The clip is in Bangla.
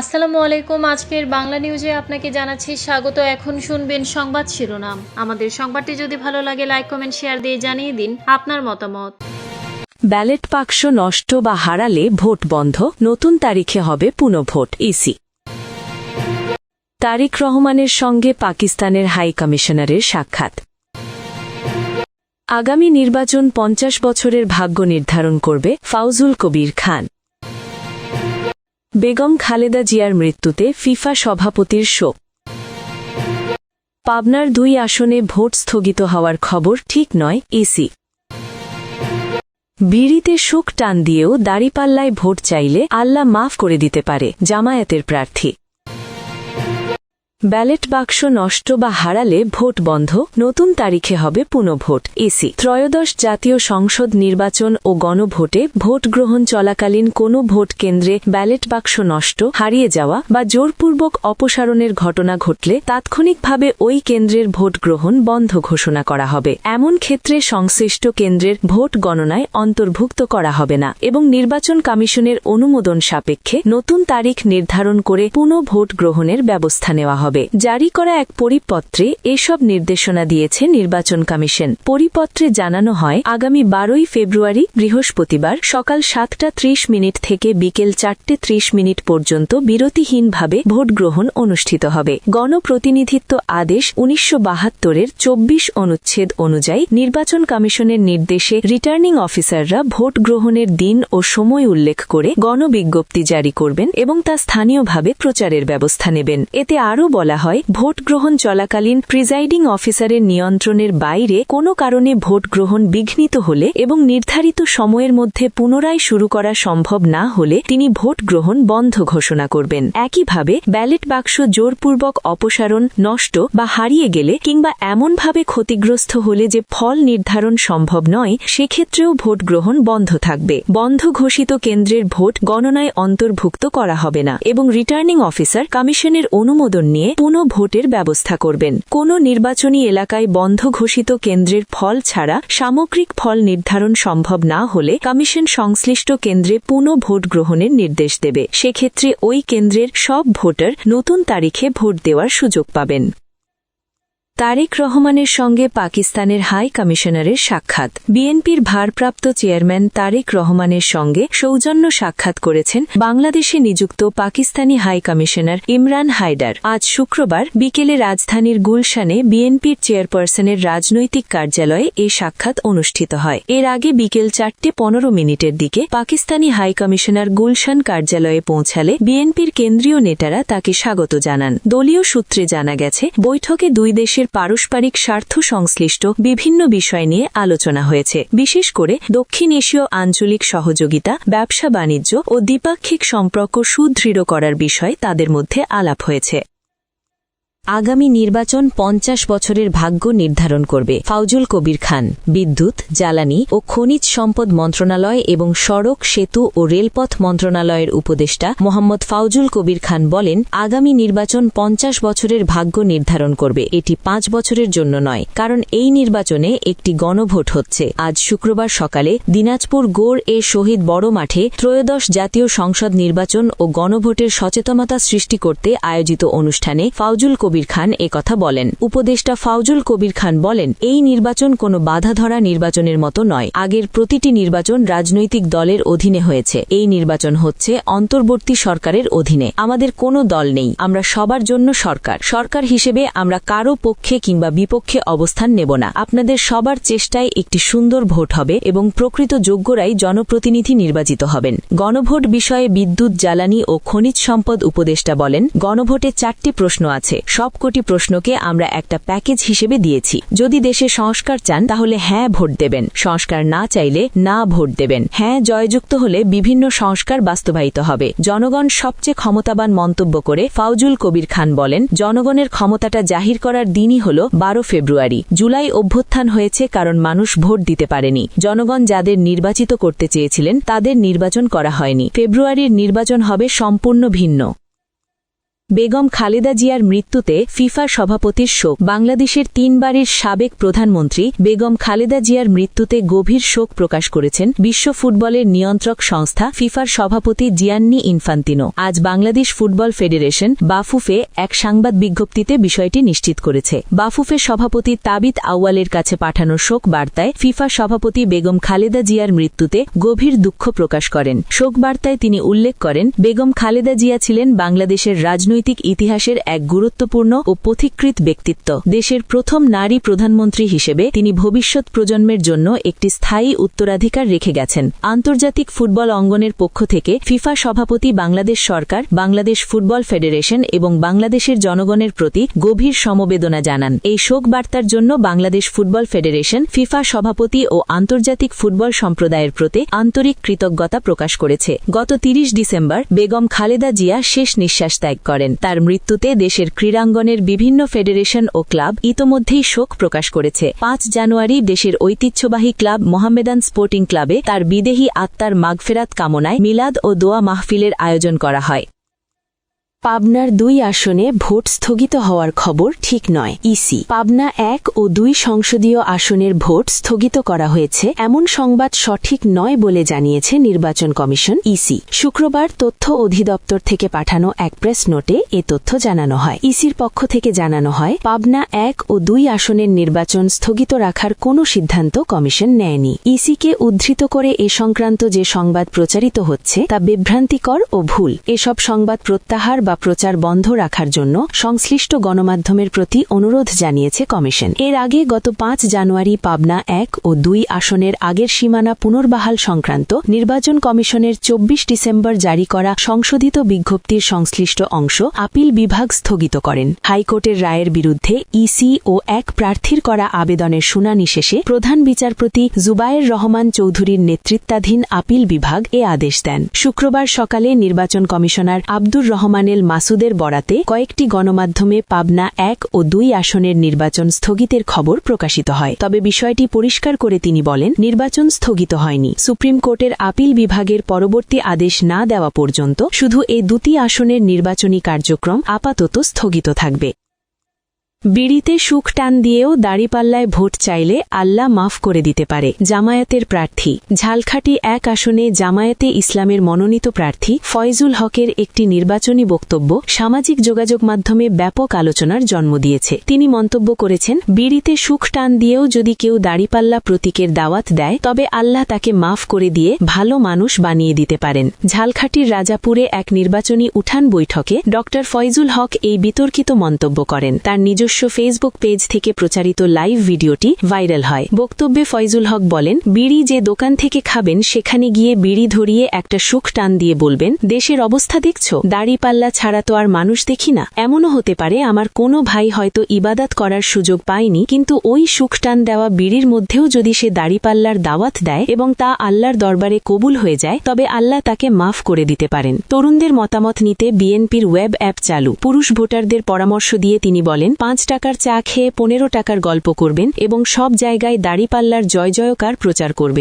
আসসালামু আলাইকুম। আজকের বাংলা নিউজে আপনাকে জানাচ্ছি স্বাগত। এখন শুনবেন সংবাদ শিরোনাম। আমাদের সংবাদটি যদি ভালো লাগে লাইক কমেন্ট শেয়ার দিয়ে জানিয়ে দিন আপনার মতামত। ব্যালট বাক্স নষ্ট বা হারালে ভোট বন্ধ। নতুন তারিখে হবে পুনঃভোট ইসি। তারিক রহমানের সঙ্গে পাকিস্তানের হাই কমিশনারের সাক্ষাৎ। আগামী নির্বাচন পঞ্চাশ বছরের ভাগ্য নির্ধারণ করবে ফাউজুল কবির খান। বেগম খালেদা জিয়ার মৃত্যুতে ফিফা সভাপতির শোক। পাবনার দুই আসনে ভোট স্থগিত হওয়ার খবর ঠিক নয়, ইসি। বিড়িতে শোক টান দিয়েও দাড়িপাল্লায় ভোট চাইলে আল্লাহ মাফ করে দিতে পারে জামায়াতের প্রার্থী। ব্যালট বাক্স নষ্ট বা হারালে ভোট বন্ধ, নতুন তারিখে হবে পুনঃভোট ইসি ত্রয়োদশ জাতীয় সংসদ নির্বাচন ও গণভোটে ভোট গ্রহণ চলাকালীন কোনো ভোট কেন্দ্রে ব্যালট বাক্স নষ্ট, হারিয়ে যাওয়া বা জোরপূর্বক অপসারণের ঘটনা ঘটলে তাৎক্ষণিকভাবে ওই কেন্দ্রের ভোট গ্রহণ বন্ধ ঘোষণা করা হবে। এমন ক্ষেত্রে সংশ্লিষ্ট কেন্দ্রের ভোট গণনায় অন্তর্ভুক্ত করা হবে না এবং নির্বাচন কমিশনের অনুমোদন সাপেক্ষে নতুন তারিখ নির্ধারণ করে পুনঃ ভোট গ্রহণের ব্যবস্থা নেওয়া হবে। জারি করা এক পরিপত্রে এসব নির্দেশনা দিয়েছে নির্বাচন কমিশন। পরিপত্রে জানানো হয়, আগামী বারোই ফেব্রুয়ারি, বৃহস্পতিবার, সকাল সাতটা ত্রিশ মিনিট থেকে বিকেল চারটে ত্রিশ মিনিট পর্যন্ত বিরতিহীনভাবে ভোট গ্রহণ অনুষ্ঠিত হবে। গণপ্রতিনিধিত্ব আদেশ উনিশশো বাহাত্তরের চব্বিশ অনুচ্ছেদ অনুযায়ী নির্বাচন কমিশনের নির্দেশে রিটার্নিং অফিসাররা ভোট গ্রহণের দিন ও সময় উল্লেখ করে গণবিজ্ঞপ্তি জারি করবেন এবং তা স্থানীয়ভাবে প্রচারের ব্যবস্থা নেবেন। এতে আরও বলা হয় ভোট গ্রহণ চলাকালীন প্রিজাইডিং অফিসারের নিয়ন্ত্রণের বাইরে কোনো কারণে ভোট গ্রহণ বিঘ্নিত হলে এবং নির্ধারিত সময়ের মধ্যে পুনরায় শুরু করা সম্ভব না হলে তিনি ভোট গ্রহণ বন্ধ ঘোষণা করবেন। একইভাবে, ব্যালেট বাক্স জোরপূর্বক অপসারণ নষ্ট বা হারিয়ে গেলে কিংবা এমনভাবে ক্ষতিগ্রস্ত হলে যে ফল নির্ধারণ সম্ভব নয়, সেক্ষেত্রেও ভোট গ্রহণ বন্ধ থাকবে। বন্ধ ঘোষিত কেন্দ্রের ভোট গণনায় অন্তর্ভুক্ত করা হবে না এবং রিটার্নিং অফিসার কমিশনের অনুমোদন নিয়ে পুনঃ ভোটের ব্যবস্থা করবেন। কোনো নির্বাচনী এলাকায় বন্ধ ঘোষিত কেন্দ্রের ফল ছাড়া সামগ্রিক ফল নির্ধারণ সম্ভব না হলে কমিশন সংশ্লিষ্ট কেন্দ্রে পুনঃ ভোট গ্রহণের নির্দেশ দেবে। সেক্ষেত্রে ওই কেন্দ্রের সব ভোটার নতুন তারিখে ভোট দেওয়ার সুযোগ পাবেন। তারেক রহমানের সঙ্গে পাকিস্তানের হাই কমিশনারের সাক্ষাৎ। বিএনপির ভারপ্রাপ্ত চেয়ারম্যান তারেক রহমানের সঙ্গে সৌজন্য সাক্ষাৎ করেছেন বাংলাদেশে নিযুক্ত পাকিস্তানি হাই কমিশনার ইমরান হায়দার। আজ শুক্রবার বিকেলে রাজধানীর গুলশানে বিএনপির চেয়ারপারসনের রাজনৈতিক কার্যালয়ে এ সাক্ষাৎ অনুষ্ঠিত হয়। এর আগে বিকেল চারটে পনেরো মিনিটের দিকে পাকিস্তানি হাই কমিশনার গুলশান কার্যালয়ে পৌঁছালে বিএনপির কেন্দ্রীয় নেতারা তাকে স্বাগত জানান। দলীয় সূত্রে জানা গেছে, বৈঠকে দুই দেশের পারস্পরিক স্বার্থ সংশ্লিষ্ট বিভিন্ন বিষয় নিয়ে আলোচনা হয়েছে। বিশেষ করে দক্ষিণ এশীয় আঞ্চলিক সহযোগিতা, ব্যবসা বাণিজ্য ও দ্বিপাক্ষিক সম্পর্ক সুদৃঢ় করার বিষয় তাদের মধ্যে আলাপ হয়েছে। আগামী নির্বাচন পঞ্চাশ বছরের ভাগ্য নির্ধারণ করবে। ফাউজুল কবির খান, বিদ্যুৎ, জ্বালানি ও খনিজ সম্পদ মন্ত্রণালয় এবং সড়ক, সেতু ও রেলপথ মন্ত্রণালয়ের উপদেষ্টা মোহাম্মদ ফাউজুল কবির খান বলেন, আগামী নির্বাচন পঞ্চাশ বছরের ভাগ্য নির্ধারণ করবে। এটি পাঁচ বছরের জন্য নয়, কারণ এই নির্বাচনে একটি গণভোট হচ্ছে। আজ শুক্রবার সকালে দিনাজপুর গোড় এ শহীদ বড় মাঠে ত্রয়োদশ জাতীয় সংসদ নির্বাচন ও গণভোটের সচেতনতা সৃষ্টি করতে আয়োজিত অনুষ্ঠানে ফাউজুল কবির খান কথা বলেন। উপদেষ্টা ফাউজুল কবির খান বলেন, এই নির্বাচন কোনো বাধা ধরা নির্বাচনের মতো নয়। আগের প্রতিটি নির্বাচন রাজনৈতিক দলের অধীনে হয়েছে। এই নির্বাচন হচ্ছে অন্তর্বর্তী সরকারের অধীনে। আমাদের কোনো দল নেই। আমরা সবার জন্য সরকার। সরকার হিসেবে আমরা কারও পক্ষে কিংবা বিপক্ষে অবস্থান নেব না। আপনাদের সবার চেষ্টায় একটি সুন্দর ভোট হবে এবং প্রকৃত যোগ্যরাই জনপ্রতিনিধি নির্বাচিত হবেন। গণভোট বিষয়ে বিদ্যুৎ, জ্বালানি ও খনিজ সম্পদ উপদেষ্টা বলেন, গণভোটে চারটি প্রশ্ন আছে। সবকটি প্রশ্নকে আমরা একটা প্যাকেজ হিসেবে দিয়েছি। যদি দেশে সংস্কার চান, তাহলে হ্যাঁ ভোট দেবেন। সংস্কার না চাইলে না ভোট দেবেন। হ্যাঁ জয়যুক্ত হলে বিভিন্ন সংস্কার বাস্তবায়িত হবে। জনগণ সবচেয়ে ক্ষমতাবান মন্তব্য করে ফাউজুল কবির খান বলেন, জনগণের ক্ষমতাটা জাহির করার দিনই হল বারো ফেব্রুয়ারি। জুলাই অভ্যুত্থান হয়েছে কারণ মানুষ ভোট দিতে পারেনি। জনগণ যাদের নির্বাচিত করতে চেয়েছিলেন, তাদের নির্বাচন করা হয়নি। ফেব্রুয়ারির নির্বাচন হবে সম্পূর্ণ ভিন্ন। বেগম খালেদা জিয়ার মৃত্যুতে ফিফা সভাপতির শোক। বাংলাদেশের তিনবারের সাবেক প্রধানমন্ত্রী বেগম খালেদা জিয়ার মৃত্যুতে গভীর শোক প্রকাশ করেছেন বিশ্ব ফুটবলের নিয়ন্ত্রক সংস্থা ফিফার সভাপতি জিয়ান্নি ইনফান্তিনো। আজ বাংলাদেশ ফুটবল ফেডারেশন বাফুফে এক সাংবাদ বিজ্ঞপ্তিতে বিষয়টি নিশ্চিত করেছে। বাফুফে সভাপতি তাবিত আউয়ালের কাছে পাঠানো শোক বার্তায় ফিফা সভাপতি বেগম খালেদা জিয়ার মৃত্যুতে গভীর দুঃখ প্রকাশ করেন। শোক বার্তায় তিনি উল্লেখ করেন, বেগম খালেদা জিয়া ছিলেন বাংলাদেশের রাজনৈতিক ইতিহাসের এক গুরুত্বপূর্ণ ও পথিকৃত ব্যক্তিত্ব। দেশের প্রথম নারী প্রধানমন্ত্রী হিসেবে তিনি ভবিষ্যৎ প্রজন্মের জন্য একটি স্থায়ী উত্তরাধিকার রেখে গেছেন। আন্তর্জাতিক ফুটবল অঙ্গনের পক্ষ থেকে ফিফা সভাপতি বাংলাদেশ সরকার, বাংলাদেশ ফুটবল ফেডারেশন এবং বাংলাদেশের জনগণের প্রতি গভীর সমবেদনা জানান। এই শোক বার্তার জন্য বাংলাদেশ ফুটবল ফেডারেশন, ফিফা সভাপতি ও আন্তর্জাতিক ফুটবল সম্প্রদায়ের প্রতি আন্তরিক কৃতজ্ঞতা প্রকাশ করেছে। গত তিরিশ ডিসেম্বর বেগম খালেদা জিয়া শেষ নিঃশ্বাস ত্যাগ করেন। তার মৃত্যুতে দেশের ক্রীড়াঙ্গনের বিভিন্ন ফেডারেশন ও ক্লাব ইতোমধ্যেই শোক প্রকাশ করেছে। পাঁচ জানুয়ারি দেশের ঐতিহ্যবাহী ক্লাব মোহাম্মেদান স্পোর্টিং ক্লাবে তার বিদেহী আত্মার মাগফেরাত কামনায় মিলাদ ও দোয়া মাহফিলের আয়োজন করা হয়। পাবনার দুই আসনে ভোট স্থগিত হওয়ার খবর ঠিক নয়। ইসি। পাবনা এক ও দুই সংসদীয় আসনের ভোট স্থগিত করা হয়েছে। এমন সংবাদ সঠিক নয় বলে জানিয়েছে নির্বাচন কমিশন ইসি। শুক্রবার তথ্য অধিদপ্তর থেকে পাঠানো এক প্রেস নোটে এ তথ্য জানানো হয়। ইসির পক্ষ থেকে জানানো হয়, পাবনা এক ও দুই আসনের নির্বাচন স্থগিত রাখার কোনো সিদ্ধান্ত কমিশন নেয়নি। ইসিকে উদ্ধৃত করে এ সংক্রান্ত যে সংবাদ প্রচারিত হচ্ছে তা বিভ্রান্তিকর ও ভুল। এসব সংবাদ প্রত্যাহার বা প্রচার বন্ধ রাখার জন্য সংশ্লিষ্ট গণমাধ্যমের প্রতি অনুরোধ জানিয়েছে কমিশন। এর আগে গত পাঁচ জানুয়ারি পাবনা এক ও দুই আসনের আগের সীমানা পুনর্বাহাল সংক্রান্ত নির্বাচন কমিশনের চব্বিশ ডিসেম্বর জারি করা সংশোধিত বিজ্ঞপ্তির সংশ্লিষ্ট অংশ আপিল বিভাগ স্থগিত করেন। হাইকোর্টের রায়ের বিরুদ্ধে ইসি ও এক প্রার্থীর করা আবেদনের শুনানি শেষে প্রধান বিচারপতি জুবায়ের রহমান চৌধুরীর নেতৃত্বাধীন আপিল বিভাগ এ আদেশ দেন। শুক্রবার সকালে নির্বাচন কমিশনার আব্দুর রহমানের মাসুদের বরাতে কয়েকটি গণমাধ্যমে পাবনা এক ও দুই আসনের নির্বাচন স্থগিতের খবর প্রকাশিত হয়। তবে বিষয়টি পরিষ্কার করে তিনি বলেন, নির্বাচন স্থগিত হয়নি। সুপ্রিম কোর্টের আপিল বিভাগের পরবর্তী আদেশ না দেওয়া পর্যন্ত শুধু এই দুটি আসনের নির্বাচনী কার্যক্রম আপাতত স্থগিত থাকবে। বিড়িতে সুখ টান দিয়েও দাড়িপাল্লায় ভোট চাইলে আল্লাহ মাফ করে দিতে পারে। জামায়াতের প্রার্থী। ঝালখাটি এক আসনে জামায়াতে ইসলামের মনোনীত প্রার্থী ফয়জুল হকের একটি নির্বাচনী বক্তব্য সামাজিক যোগাযোগ মাধ্যমে ব্যাপক আলোচনার জন্ম দিয়েছে। তিনি মন্তব্য করেছেন, বিড়িতে সুখ টান দিয়েও যদি কেউ দাড়িপাল্লা প্রতীকের দাওয়াত দেয়, তবে আল্লাহ তাকে মাফ করে দিয়ে ভালো মানুষ বানিয়ে দিতে পারেন। ঝালখাটির রাজাপুরে এক নির্বাচনী উঠান বৈঠকে ড. ফয়জুল হক এই বিতর্কিত মন্তব্য করেন। তার নিজস্ব ফেসবুক পেজ থেকে প্রচারিত লাইভ ভিডিওটি ভাইরাল হয়। বক্তব্যে ফয়জুল হক বলেন, বিড়ি যে দোকান থেকে খাবেন, সেখানে গিয়ে বিড়ি ধরিয়ে একটা সুখ টান দিয়ে বলবেন, দেশের অবস্থা দেখছ? দাড়িপাল্লা ছাড়া তো আর মানুষ দেখি না। এমনও হতে পারে আমার কোনো ভাই হয়তো ইবাদাত করার সুযোগ পায়নি, কিন্তু ওই সুখ টান দেওয়া বিড়ির মধ্যেও যদি সে দাড়িপাল্লার দাওয়াত দেয় এবং তা আল্লাহর দরবারে কবুল হয়ে যায়, তবে আল্লাহ তাকে মাফ করে দিতে পারেন। তরুণদের মতামত নিতে বিএনপির ওয়েব অ্যাপ চালু। পুরুষ ভোটারদের পরামর্শ দিয়ে তিনি বলেন পাঁচ টাকার চা খেয়ে পনেরো টাকার গল্প করবেন এবং সব জায়গায় দাড়িপাল্লার জয় জয়কার প্রচার করবেন।